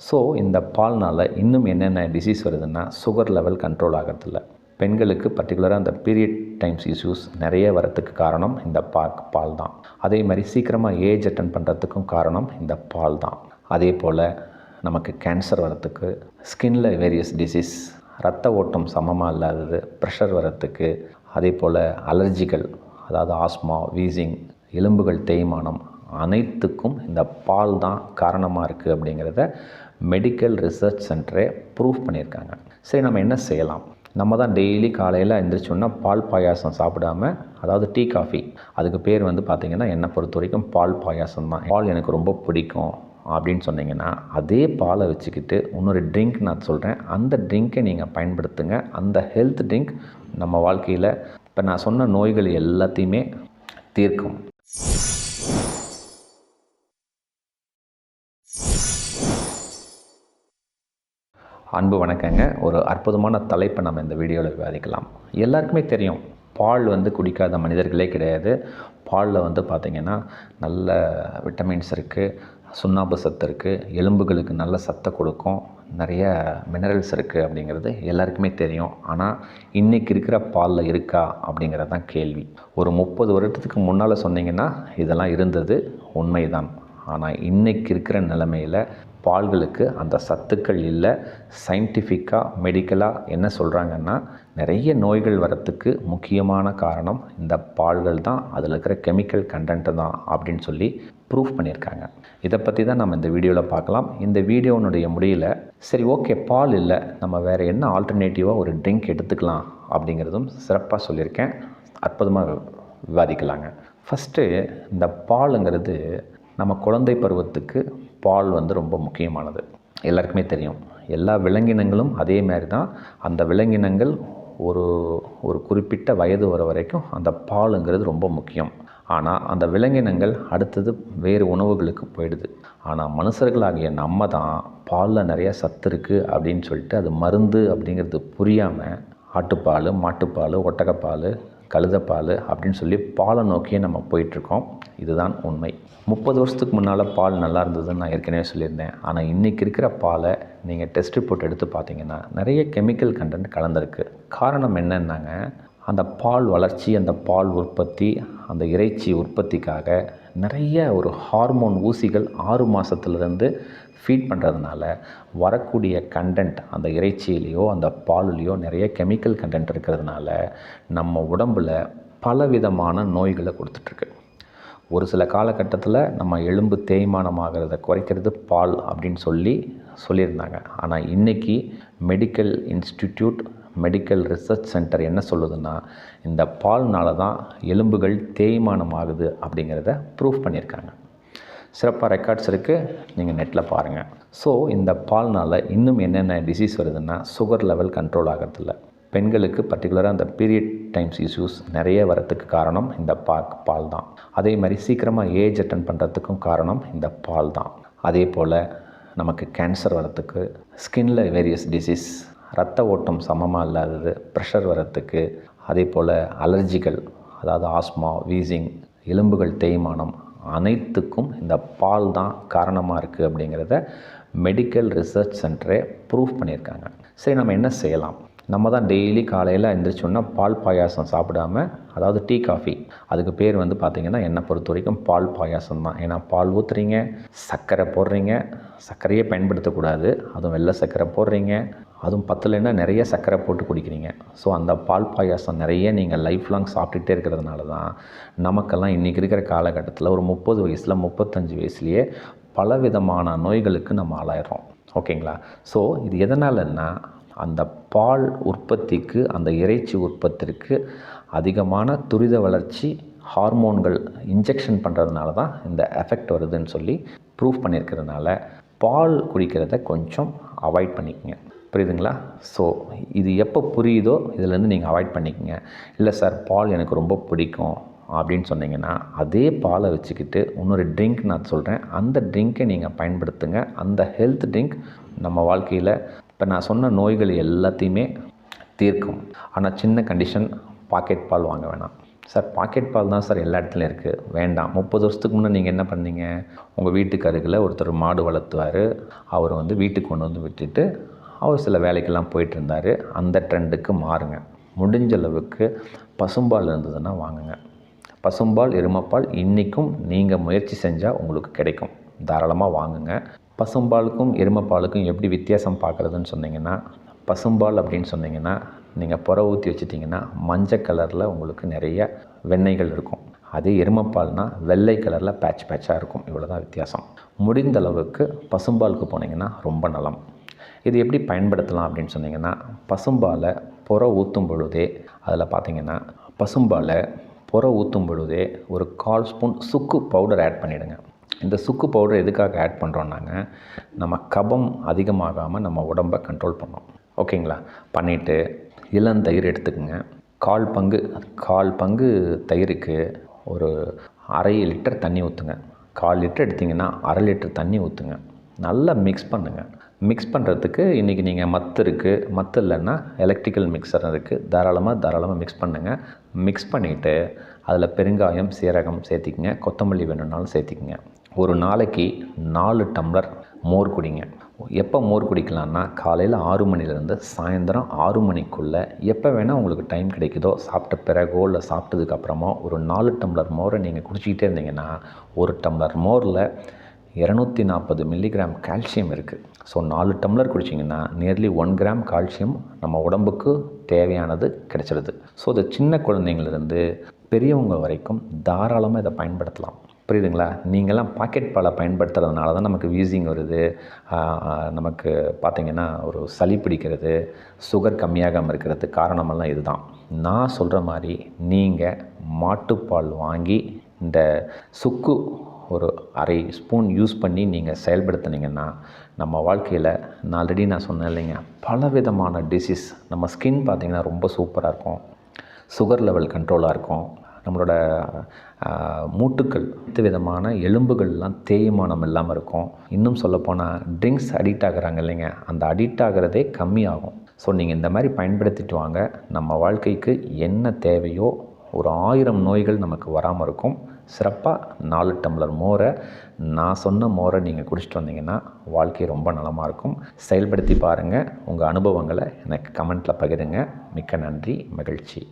So இந்த பால்னால் இன்னும் என்னென்ன டிசீஸ் வருதுன்னா சுகர் லெவல் கண்ட்ரோல் ஆகிறதில்ல. பெண்களுக்கு பர்டிகுலராக அந்த பீரியட் டைம்ஸ் இஷ்யூஸ் நிறைய வரத்துக்கு காரணம் இந்த பா பால் தான் அதே மாதிரி சீக்கிரமாக ஏஜ் அட்டன் பண்ணுறதுக்கும் காரணம் இந்த பால் தான் அதே போல் நமக்கு கேன்சர் வரத்துக்கு ஸ்கின்ல வேரியஸ் டிசீஸ் ரத்த ஓட்டம் சமமாக இல்லாதது ப்ரெஷர் வரத்துக்கு அதே போல் அலர்ஜிகள் அதாவது ஆஸ்மா வீசிங் எலும்புகள் தேய்மானம் அனைத்துக்கும் இந்த பால் தான் காரணமாக இருக்குது அப்படிங்கிறத மெடிக்கல் ரிசர்ச் சென்டரே ப்ரூவ் பண்ணியிருக்காங்க. சரி நம்ம என்ன செய்யலாம்? நம்ம தான் டெய்லி காலையில் எழுந்திரிச்சோன்னா பால் பாயாசம் சாப்பிடாம அதாவது டீ காஃபி அதுக்கு பேர் வந்து பார்த்திங்கன்னா என்னை பொறுத்த வரைக்கும் பால் பாயாசம் தான். பால் எனக்கு ரொம்ப பிடிக்கும் அப்படின்னு சொன்னீங்கன்னா அதே பாலை வச்சுக்கிட்டு இன்னொரு ட்ரிங்க் நான் சொல்கிறேன் அந்த ட்ரிங்க்கை நீங்கள் பயன்படுத்துங்க. அந்த ஹெல்த் ட்ரிங்க் நம்ம வாழ்க்கையில் இப்போ நான் சொன்ன நோய்கள் எல்லாத்தையுமே தீர்க்கும். அன்பு வணக்கங்க. ஒரு அற்புதமான தலைப்பை நம்ம இந்த வீடியோவில் விவாதிக்கலாம். எல்லாருக்குமே தெரியும் பால் வந்து குடிக்காத மனிதர்களே கிடையாது. பாலில் வந்து பார்த்திங்கன்னா நல்ல விட்டமின்ஸ் இருக்குது சுண்ணாம்பு சத்து இருக்குது எலும்புகளுக்கு நல்ல சத்தை கொடுக்கும் நிறைய மினரல்ஸ் இருக்குது அப்படிங்கிறது எல்லாருக்குமே தெரியும். ஆனால் இன்றைக்கி இருக்கிற பாலில் இருக்கா அப்படிங்கிறது தான் கேள்வி. ஒரு முப்பது வருடத்துக்கு முன்னால் சொன்னீங்கன்னா இதெல்லாம் இருந்தது உண்மைதான். ஆனால் இன்றைக்கி இருக்கிற நிலமையில் பால்களுக்கு அந்த சத்துக்கள் இல்லை. சயின்டிஃபிக்காக மெடிக்கலாக என்ன சொல்கிறாங்கன்னா நிறைய நோய்கள் வரத்துக்கு முக்கியமான காரணம் இந்த பால்கள் தான். அதில் இருக்கிற கெமிக்கல் கண்டென்ட்டு தான் அப்படின்னு சொல்லி ப்ரூஃப் பண்ணியிருக்காங்க. இதை பற்றி தான் நம்ம இந்த வீடியோவில் பார்க்கலாம். இந்த வீடியோனுடைய முடியல சரி ஓகே பால் இல்லை. நம்ம வேறு என்ன ஆல்டர்னேட்டிவாக ஒரு ட்ரிங்க் எடுத்துக்கலாம் அப்படிங்கிறதும் சிறப்பாக சொல்லியிருக்கேன். அற்புதமாக விவாதிக்கலாங்க. ஃபஸ்ட்டு இந்த பாலுங்கிறது நம்ம குழந்தை பருவத்துக்கு பால் வந்து ரொம்ப முக்கியமானது. எல்லாருக்குமே தெரியும். எல்லா விலங்கினங்களும் அதே மாதிரி தான். அந்த விலங்கினங்கள் ஒரு ஒரு குறிப்பிட்ட வயது வர வரைக்கும் அந்த பாலுங்கிறது ரொம்ப முக்கியம். ஆனால் அந்த விலங்கினங்கள் அடுத்தது வேறு உணவுகளுக்கு போயிடுது. ஆனால் மனுஷர்களாகிய நம்ம தான் பாலில் நிறைய சத்து இருக்குது அப்படின்னு சொல்லிட்டு அது மருந்து அப்படிங்கிறது புரியாமல் ஆட்டுப்பால் மாட்டுப்பால் ஒட்டகப்பால் கழுதப்பால் அப்படின்னு சொல்லி பாலை நோக்கியே நம்ம போயிட்டுருக்கோம். இதுதான் உண்மை. முப்பது வருஷத்துக்கு முன்னால் பால் நல்லா இருந்ததுன்னு நான் ஏற்கனவே சொல்லியிருந்தேன். ஆனால் இன்றைக்கி இருக்கிற பாலை நீங்கள் டெஸ்ட் ரிப்போர்ட் எடுத்து பார்த்தீங்கன்னா நிறைய கெமிக்கல் கண்டென்ட் கலந்துருக்கு. காரணம் என்னென்னாங்க அந்த பால் வளர்ச்சி அந்த பால் உற்பத்தி அந்த இறைச்சி உற்பத்திக்காக நிறைய ஒரு ஹார்மோன் ஊசிகள் ஆறு மாதத்துலேருந்து ஃபீட் பண்ணுறதுனால வரக்கூடிய கண்டென்ட் அந்த இறைச்சியிலையோ அந்த பாலுலேயோ நிறைய கெமிக்கல் கண்டென்ட் இருக்கிறதுனால நம்ம உடம்பில் பலவிதமான நோய்களை கொடுத்துட்ருக்கு. ஒரு சில காலகட்டத்தில் நம்ம எலும்பு தேய்மானமாகிறத குறைக்கிறது பால் அப்படின்னு சொல்லி சொல்லியிருந்தாங்க. ஆனால் இன்றைக்கி medical institute medical research centre என்ன சொல்லுதுன்னா இந்த பால்னால தான் எலும்புகள் தேய்மானம் ஆகுது அப்படிங்கிறத ப்ரூஃப் பண்ணியிருக்காங்க. சிறப்பாக ரெக்கார்ட்ஸ் இருக்குது நீங்கள் நெட்டில் பாருங்கள் ஸோ இந்த பால்னால் இன்னும் என்னென்ன டிசீஸ் வருதுன்னா சுகர் லெவல் கண்ட்ரோல் ஆகிறதில்ல. பெண்களுக்கு பர்டிகுலராக அந்த பீரியட் டைம்ஸ் இஷ்யூஸ் நிறைய வரத்துக்கு காரணம் இந்த பா பால் தான். அதே மாதிரி சீக்கிரமாக ஏஜ் அட்டன் பண்ணுறதுக்கும் காரணம் இந்த பால் தான். அதே போல் நமக்கு கேன்சர் வரத்துக்கு ஸ்கின்னில் வேரியஸ் டிசீஸ் ரத்த ஓட்டம் சமமாக இல்லாதது ப்ரெஷர் வரத்துக்கு அதே போல் அலர்ஜிகள் அதாவது ஆஸ்மா வீசிங் எலும்புகள் தேய்மானம் அனைத்துக்கும் இந்த பால் தான் காரணமாக இருக்குது அப்படிங்கிறத மெடிக்கல் ரிசர்ச் சென்டரே ப்ரூவ் பண்ணியிருக்காங்க. சரி நம்ம என்ன செய்யலாம்? நம்ம தான் டெய்லி காலையில் எழுந்திரிச்சோன்னா பால் பாயாசம் சாப்பிடாம அதாவது டீ காஃபி அதுக்கு பேர் வந்து பார்த்திங்கன்னா என்னை பொறுத்த வரைக்கும் பால் பாயாசம் தான். ஏன்னா பால் ஊற்றுறீங்க சர்க்கரை போடுறீங்க சர்க்கரையே பயன்படுத்தக்கூடாது. அதுவும் வெள்ளை சர்க்கரை போடுறீங்க அதுவும் பத்தலைன்னா நிறைய சர்க்கரை போட்டு குடிக்கிறீங்க. ஸோ அந்த பால் பாயாசம் நிறைய நீங்கள் லைஃப் லாங் சாப்பிட்டுட்டே இருக்கிறதுனால தான் நமக்கெல்லாம் இன்றைக்கி இருக்கிற காலகட்டத்தில் ஒரு முப்பது வயசில் முப்பத்தஞ்சு வயசுலேயே பலவிதமான நோய்களுக்கு நம்ம ஆளாயிடுறோம். ஓகேங்களா? ஸோ இது எதனாலன்னா அந்த பால் உற்பத்திக்கு அந்த இறைச்சி உற்பத்திற்கு அதிகமான துரித வளர்ச்சி ஹார்மோன்கள் இன்ஜெக்ஷன் பண்ணுறதுனால தான் இந்த எஃபெக்ட் வருதுன்னு சொல்லி ப்ரூவ் பண்ணியிருக்கிறதுனால பால் குடிக்கிறத கொஞ்சம் அவாய்ட் பண்ணிக்கங்க. புரியுதுங்களா? ஸோ இது எப்போ புரியுதோ இதிலேருந்து நீங்கள் அவாய்ட் பண்ணிக்கங்க. இல்லை சார் பால் எனக்கு ரொம்ப பிடிக்கும் அப்படின்னு சொன்னீங்கன்னா அதே பாலை வச்சுக்கிட்டு இன்னொரு ட்ரிங்க் நான் சொல்கிறேன் அந்த ட்ரிங்க்கை நீங்கள் பயன்படுத்துங்க. அந்த ஹெல்த் ட்ரிங்க் நம்ம வாழ்க்கையில் இப்போ நான் சொன்ன நோய்கள் எல்லாத்தையுமே தீர்க்கும். ஆனால் சின்ன கண்டிஷன் பாக்கெட் பால் வாங்க வேணாம். சார் பாக்கெட் பால் தான் சார் எல்லா இடத்துலையும் இருக்குது வேண்டாம். முப்பது வருஷத்துக்கு முன்னே நீங்கள் என்ன பண்ணீங்க? உங்கள் வீட்டுக்கு அருகில் ஒருத்தர் மாடு வளர்த்துவார். அவர் வந்து வீட்டுக்கு கொண்டு வந்து விட்டுட்டு அவர் சில வேலைக்கெல்லாம் போயிட்டு இருந்தார் அந்த ட்ரெண்டுக்கு மாறுங்க. முடிஞ்ச அளவுக்கு பசும்பால் இருந்ததுன்னா வாங்குங்க. பசும்பால் எருமப்பால் இன்றைக்கும் நீங்கள் முயற்சி செஞ்சால் உங்களுக்கு கிடைக்கும். தாராளமாக வாங்குங்க. பசும்பாலுக்கும் எருமைப்பாலுக்கும் எப்படி வித்தியாசம் பார்க்குறதுன்னு சொன்னீங்கன்னா பசும்பால் அப்படின்னு சொன்னீங்கன்னா நீங்கள் புற ஊற்றி வச்சிட்டிங்கன்னா மஞ்சள் கலரில் உங்களுக்கு நிறைய வெண்ணெய்கள் இருக்கும். அதே எருமப்பால்னால் வெள்ளை கலரில் பேட்ச் பேட்சாக இருக்கும். இவ்வளோ தான் வித்தியாசம். முடிந்த அளவுக்கு பசும்பாலுக்கு போனீங்கன்னா ரொம்ப நலம். இது எப்படி பயன்படுத்தலாம் அப்படின்னு சொன்னீங்கன்னா பசும்பாலை புற ஊற்றும் பொழுதே அதில் பார்த்தீங்கன்னா பசும்பாலை புற ஊற்றும் பொழுதே ஒரு கால் ஸ்பூன் சுக்கு பவுடர் ஆட் பண்ணிவிடுங்க இந்த சுக்கு பவுடர் எதுக்காக ஆட் பண்ணுறோன்னாங்க நம்ம கபம் அதிகமாகாமல் நம்ம உடம்பை கண்ட்ரோல் பண்ணோம் ஓகேங்களா? பண்ணிவிட்டு இளந்தயிர் எடுத்துக்கோங்க. கால் பங்கு கால் பங்கு தயிருக்கு ஒரு அரை லிட்டர் தண்ணி ஊற்றுங்க கால் லிட்டர் எடுத்திங்கன்னா அரை லிட்டர் தண்ணி ஊற்றுங்க நல்லா மிக்ஸ் பண்ணுங்கள் மிக்ஸ் பண்ணுறதுக்கு இன்றைக்கி நீங்கள் மத்து இருக்குது மத்து இல்லைன்னா எலக்ட்ரிக்கல் மிக்சர் இருக்குது தாராளமாக தாராளமாக மிக்ஸ் பண்ணுங்கள் மிக்ஸ் பண்ணிவிட்டு அதில் பெருங்காயம் சீரகம் சேர்த்திக்கங்க. கொத்தமல்லி வேணும்னாலும் சேர்த்திக்கங்க. ஒரு நாளைக்கு நாலு டம்ளர் மோர் குடிங்க. எப்போ மோர் குடிக்கலான்னா காலையில் ஆறு மணிலேருந்து சாயந்தரம் ஆறு மணிக்குள்ளே எப்போ வேணால் உங்களுக்கு டைம் கிடைக்குதோ சாப்பிட்ட பிறகோ இல்லை சாப்பிட்டதுக்கப்புறமோ ஒரு நாலு டம்ளர் மோரை நீங்கள் குடிச்சிக்கிட்டே இருந்தீங்கன்னா ஒரு டம்ளர் மோரில் இரநூத்தி நாற்பது மில்லிகிராம் கால்சியம் இருக்குது ஸோ நாலு டம்ளர் குடிச்சிங்கன்னா நியர்லி ஒன் கிராம் கால்சியம் நம்ம உடம்புக்கு தேவையானது கிடைச்சிடுது ஸோ இது சின்ன குழந்தைங்கள்லேருந்து பெரியவங்க வரைக்கும் தாராளமாக இதை பயன்படுத்தலாம். புரியுதுங்களா? நீங்கள்லாம் பாக்கெட் பாலை பயன்படுத்துறதுனால தான் நமக்கு வீசிங் வருது. நமக்கு பார்த்திங்கன்னா ஒரு சளி பிடிக்கிறது சுகர் கம்மியாகாமல் இருக்கிறது காரணமெல்லாம் இதுதான். நான் சொல்கிற மாதிரி நீங்கள் மாட்டுப்பால் வாங்கி இந்த சுக்கு ஒரு அரை ஸ்பூன் யூஸ் பண்ணி நீங்கள் செயல்படுத்துனீங்கன்னா நம்ம வாழ்க்கையில் நான் ஆல்ரெடி நான் சொன்னேன் இல்லைங்க பல விதமான டிசீஸ் நம்ம ஸ்கின் பார்த்திங்கன்னா ரொம்ப சூப்பராக இருக்கும். சுகர் லெவல் கண்ட்ரோலாக இருக்கும். நம்மளோட மூட்டுக்கள் அனைத்து விதமான எலும்புகள்லாம் தேய்மானம் இல்லாமல் இருக்கும். இன்னும் சொல்லப்போனால் ட்ரிங்க்ஸ் அடிக்ட் ஆகுறாங்க இல்லைங்க அந்த அடிக்ட் ஆகிறதே கம்மியாகும். ஸோ நீங்கள் இந்த மாதிரி பயன்படுத்திட்டு வாங்க. நம்ம வாழ்க்கைக்கு என்ன தேவையோ ஒரு ஆயிரம் நோய்கள் நமக்கு வராமல் இருக்கும். சிறப்பாக நாலு டம்ளர் மோரை நான் சொன்ன மோரை நீங்கள் குடிச்சிட்டு வந்தீங்கன்னா வாழ்க்கை ரொம்ப நலமாக இருக்கும். செயல்படுத்தி பாருங்கள் உங்கள் அனுபவங்களை எனக்கு கமெண்ட்டில் பகிருங்க. மிக்க நன்றி. மகிழ்ச்சி.